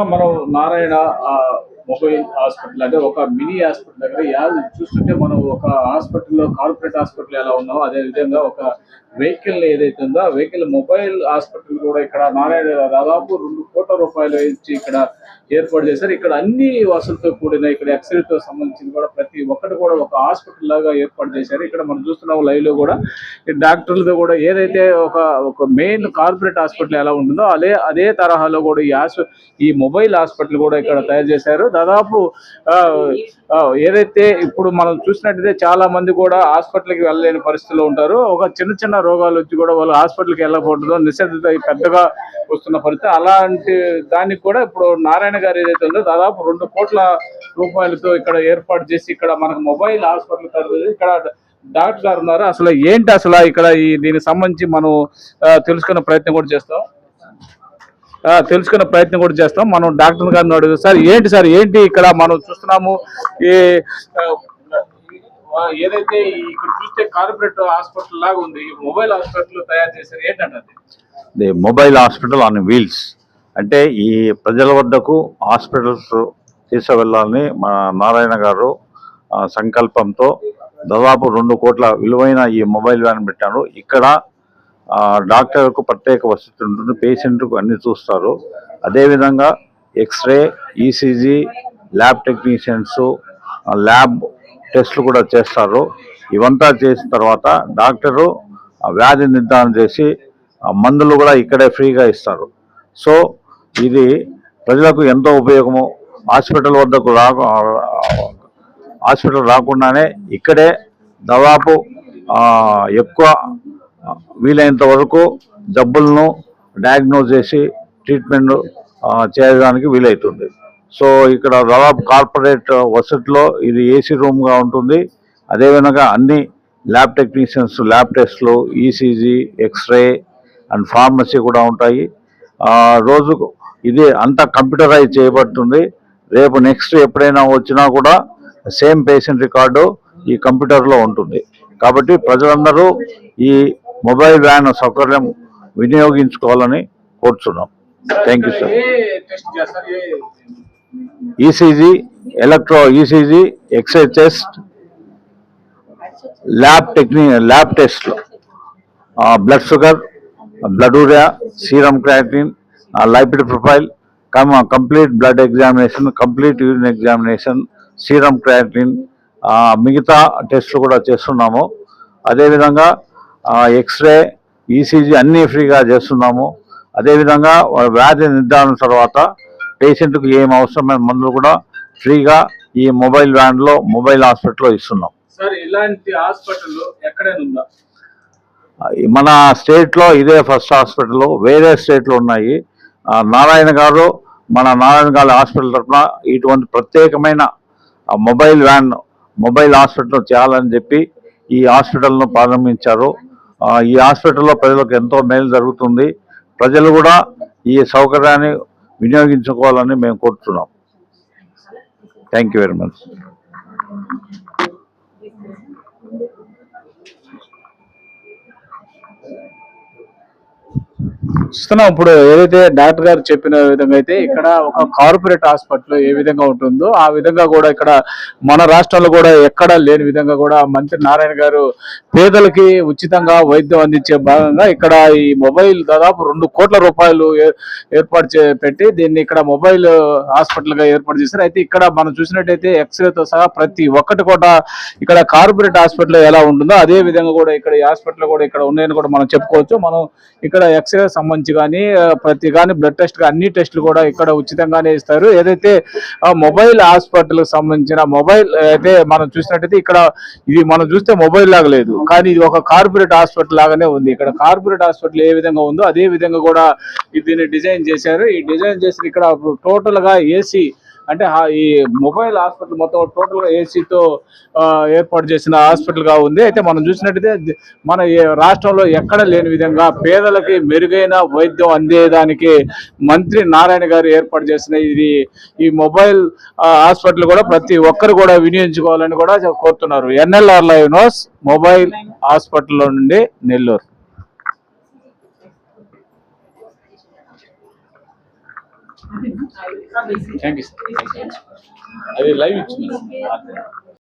మనం Narayana mobile hospital అంటే ఒక మినీ హాస్పిటల్ దగ్గర చూస్తుంటే మనం ఒక హాస్పిటల్లో కార్పొరేట్ హాస్పిటల్ ఎలా ఉన్నామో అదే విధంగా ఒక వెహికల్ ఏదైతే ఉందో వెహికల్ మొబైల్ హాస్పిటల్ కూడా ఇక్కడ నారాయణ దాదాపు రెండు కోట్ల రూపాయలు ఇచ్చి ఇక్కడ ఏర్పాటు చేశారు. ఇక్కడ అన్ని వసతులతో కూడిన ఇక్కడ ఎక్స్రేతో సంబంధించిన కూడా ప్రతి ఒక్కటి కూడా ఒక హాస్పిటల్ లాగా ఏర్పాటు చేశారు. ఇక్కడ మనం చూస్తున్నాం లైవ్లో కూడా డాక్టర్లతో కూడా ఏదైతే ఒక ఒక మెయిన్ కార్పొరేట్ హాస్పిటల్ ఎలా ఉంటుందో అదే అదే తరహాలో కూడా ఈ ఈ మొబైల్ హాస్పిటల్ కూడా ఇక్కడ తయారు చేశారు. దాదాపు ఏదైతే ఇప్పుడు మనం చూసినట్టయితే చాలా మంది కూడా హాస్పిటల్కి వెళ్ళలేని పరిస్థితిలో ఉంటారు. ఒక చిన్న చిన్న రోగాలు వచ్చి కూడా వాళ్ళు హాస్పిటల్కి వెళ్ళకూడదు నిశ్చిత పెద్దగా వస్తున్న పరిస్థితి. అలాంటి దానికి కూడా ఇప్పుడు నారాయణ గారు ఏదైతే ఉందో దాదాపు రెండు కోట్ల రూపాయలతో ఇక్కడ ఏర్పాటు చేసి ఇక్కడ మనకు మొబైల్ హాస్పిటల్ తయారు ఇక్కడ డాక్టర్ గారు ఉన్నారు. అసలు ఏంటి అసలు ఇక్కడ ఈ దీనికి సంబంధించి మనం తెలుసుకునే ప్రయత్నం కూడా చేస్తాం. తెలుసుకునే ప్రయత్నం కూడా చేస్తాం. మనం డాక్టర్ గారిని అడుగు సార్ ఏంటి సార్ ఏంటి ఇక్కడ మనం చూస్తున్నాము? ఈ ఏదైతే ఇక్కడ చూస్తే కార్పొరేట్ హాస్పిటల్ లాగా ఉంది మొబైల్ హాస్పిటల్ తయారు చేశారు ఏంటంటే the mobile hospital on wheels. అంటే ఈ ప్రజల వద్దకు హాస్పిటల్స్ తీసుకువెళ్ళాలని మా నారాయణ గారు సంకల్పంతో దాదాపు రెండు కోట్ల విలువైన ఈ మొబైల్ వ్యాన్ పెట్టారు. ఇక్కడ డాక్టర్కు ప్రత్యేక వసతి ఉంటుంది పేషెంట్కు అన్ని చూస్తారు. అదేవిధంగా x ray ECG lab technicians lab టెస్ట్లు కూడా చేస్తారు. ఇవంతా చేసిన తర్వాత డాక్టరు వ్యాధి నిర్ధారణ చేసి మందులు కూడా ఇక్కడే ఫ్రీగా ఇస్తారు. సో ఇది ప్రజలకు ఎంతో ఉపయోగము. హాస్పిటల్ వద్దకు రా హాస్పిటల్ రాకుండానే ఇక్కడే దాదాపు ఎక్కువ వీలైనంత వరకు జబ్బులను డయాగ్నోజ్ చేసి ట్రీట్మెంట్ చేయడానికి వీలవుతుంది సో ఇక్కడ దాదాపు కార్పొరేట్ వసతిలో ఇది ఏసీ రూమ్గా ఉంటుంది. అదేవిధంగా అన్ని ల్యాబ్ టెక్నీషియన్స్ ల్యాబ్ టెస్ట్లు ECG x ray and pharmacy కూడా ఉంటాయి. రోజుకు ఇది అంతా కంప్యూటరైజ్ చేయబడుతుంది. రేపు నెక్స్ట్ ఎప్పుడైనా వచ్చినా కూడా సేమ్ పేషెంట్ రికార్డు ఈ కంప్యూటర్లో ఉంటుంది. కాబట్టి ప్రజలందరూ ఈ మొబైల్ వ్యాన్ సౌకర్యం వినియోగించుకోవాలని కోరుతున్నాం thank you sir ECG electro ECG x ray test lab techni lab టెస్ట్లు blood sugar blood urea serum creatinine lipid profile cum complete blood examination complete urine examination serum creatinine మిగతా టెస్ట్లు కూడా చేస్తున్నాము. అదేవిధంగా x ray ECG అన్నీ ఫ్రీగా చేస్తున్నాము. అదేవిధంగా వ్యాధి నిర్ధారణ తర్వాత పేషెంట్కి ఏం అవసరమైన మందులు కూడా ఫ్రీగా ఈ మొబైల్ వ్యాన్లో మొబైల్ హాస్పిటల్లో ఇస్తున్నాం. సార్ ఇలాంటి హాస్పిటల్ ఎక్కడైనా ఉందా? మన స్టేట్లో ఇదే ఫస్ట్ హాస్పిటల్ వేరే స్టేట్లో ఉన్నాయి. నారాయణ గారు మన నారాయణ గారి హాస్పిటల్ తరఫున ఇటువంటి ప్రత్యేకమైన మొబైల్ వ్యాన్ మొబైల్ హాస్పిటల్ చేయాలని చెప్పి ఈ హాస్పిటల్ను ప్రారంభించారు. ఈ హాస్పిటల్లో ప్రజలకు ఎంతో మేలు జరుగుతుంది. ప్రజలు కూడా ఈ సౌకర్యాన్ని వినియోగించుకోవాలని మేము కోరుతున్నాం. థ్యాంక్ యూ వెరీ మచ్ చూస్తున్నాం. ఇప్పుడు ఏదైతే డాక్టర్ గారు చెప్పిన విధంగా అయితే ఇక్కడ ఒక కార్పొరేట్ హాస్పిటల్ ఏ విధంగా ఉంటుందో ఆ విధంగా కూడా ఇక్కడ మన రాష్ట్రంలో కూడా ఎక్కడా లేని విధంగా కూడా మంత్రి నారాయణ గారు పేదలకి ఉచితంగా వైద్యం అందించే భాగంగా ఇక్కడ ఈ మొబైల్ దాదాపు రెండు కోట్ల రూపాయలు ఏర్పాటు పెట్టి దీన్ని ఇక్కడ మొబైల్ హాస్పిటల్గా ఏర్పాటు చేశారు. అయితే ఇక్కడ మనం చూసినట్టయితే ఎక్స్రేతో సహా ప్రతి ఒక్కటి కూడా ఇక్కడ కార్పొరేట్ హాస్పిటల్ ఎలా ఉంటుందో అదే విధంగా కూడా ఇక్కడ ఈ హాస్పిటల్ కూడా ఇక్కడ ఉన్నాయని కూడా మనం చెప్పుకోవచ్చు. మనం ఇక్కడ ఎక్స్రే సంబంధించి కానీ ప్రతి కానీ బ్లడ్ టెస్ట్ అన్ని టెస్టులు కూడా ఇక్కడ ఉచితంగానే ఇస్తారు. ఏదైతే మొబైల్ హాస్పిటల్ సంబంధించిన మొబైల్ అయితే మనం చూసినట్టయితే ఇక్కడ ఇది మనం చూస్తే మొబైల్ లాగా లేదు. కానీ ఇది ఒక కార్పొరేట్ హాస్పిటల్ లాగానే ఉంది. ఇక్కడ కార్పొరేట్ హాస్పిటల్ ఏ విధంగా ఉందో అదే విధంగా కూడా దీన్ని డిజైన్ చేశారు. ఈ డిజైన్ చేసిన ఇక్కడ టోటల్గా ఏసీ అంటే ఈ మొబైల్ హాస్పిటల్ మొత్తం టోటల్ ఏసీతో ఏర్పాటు చేసిన హాస్పిటల్గా ఉంది. అయితే మనం చూసినట్టయితే మన రాష్ట్రంలో ఎక్కడ లేని విధంగా పేదలకి మెరుగైన వైద్యం అందేదానికి మంత్రి నారాయణ గారు ఏర్పాటు చేసిన ఇది ఈ మొబైల్ హాస్పిటల్ కూడా ప్రతి ఒక్కరు కూడా వినియోగించుకోవాలని కూడా కోరుతున్నారు. NLR live news mobile hospital నుండి నెల్లూరు. థ్యాంక్ యూ సార్ అది లైవ్ ఇచ్చింది